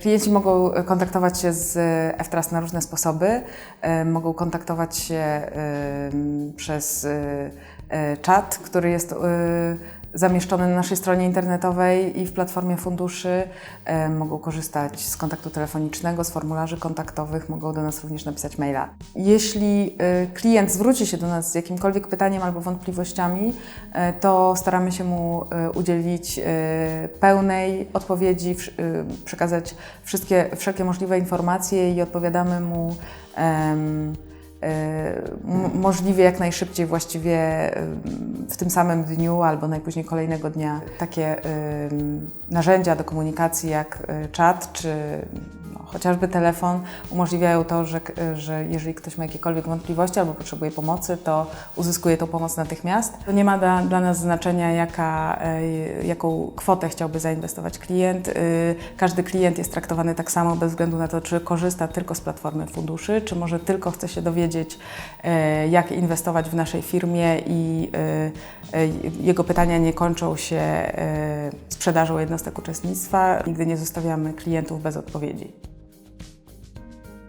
Klienci mogą e, kontaktować się z F-Trust na różne sposoby. E, Mogą kontaktować się e, przez e, e, czat, który jest e, zamieszczony na naszej stronie internetowej i w platformie funduszy. E, Mogą korzystać z kontaktu telefonicznego, z formularzy kontaktowych, mogą do nas również napisać maila. Jeśli e, klient zwróci się do nas z jakimkolwiek pytaniem albo wątpliwościami, e, to staramy się mu udzielić pełnej odpowiedzi, przekazać wszystkie, wszelkie możliwe informacje i odpowiadamy mu em, e, m- możliwie jak najszybciej, właściwie w tym samym dniu albo najpóźniej kolejnego dnia. Takie narzędzia do komunikacji jak e, czat czy chociażby telefon umożliwiają to, że, że jeżeli ktoś ma jakiekolwiek wątpliwości albo potrzebuje pomocy, to uzyskuje tą pomoc natychmiast. To nie ma dla, dla nas znaczenia, jaka, e, jaką kwotę chciałby zainwestować klient. Y, Każdy klient jest traktowany tak samo bez względu na to, czy korzysta tylko z platformy funduszy, czy może tylko chce się dowiedzieć, e, jak inwestować w naszej firmie i e, jego pytania nie kończą się sprzedażą jednostek uczestnictwa. Nigdy nie zostawiamy klientów bez odpowiedzi.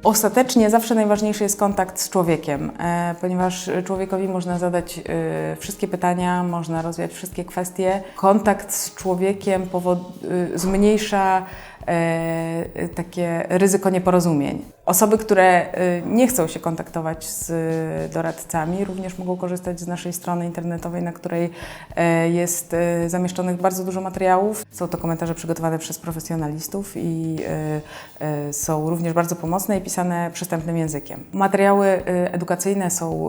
Ostatecznie zawsze najważniejszy jest kontakt z człowiekiem, e, ponieważ człowiekowi można zadać e, wszystkie pytania, można rozwiać wszystkie kwestie. Kontakt z człowiekiem e, zmniejsza e, takie ryzyko nieporozumień. Osoby, które e, nie chcą się kontaktować z doradcami, również mogą korzystać z naszej strony internetowej, na której e, jest e, zamieszczonych bardzo dużo materiałów. Są to komentarze przygotowane przez profesjonalistów i są również bardzo pomocne i pisane przystępnym językiem. Materiały edukacyjne są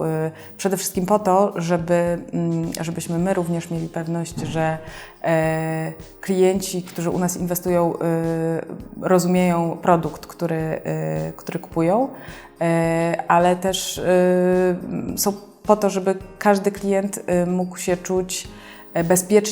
przede wszystkim po to, żeby, mm, żebyśmy my również mieli pewność, że e, klienci, którzy u nas inwestują, rozumieją produkt, który, e, który kupują, e, ale też e, są po to, żeby każdy klient e, mógł się czuć bezpiecznie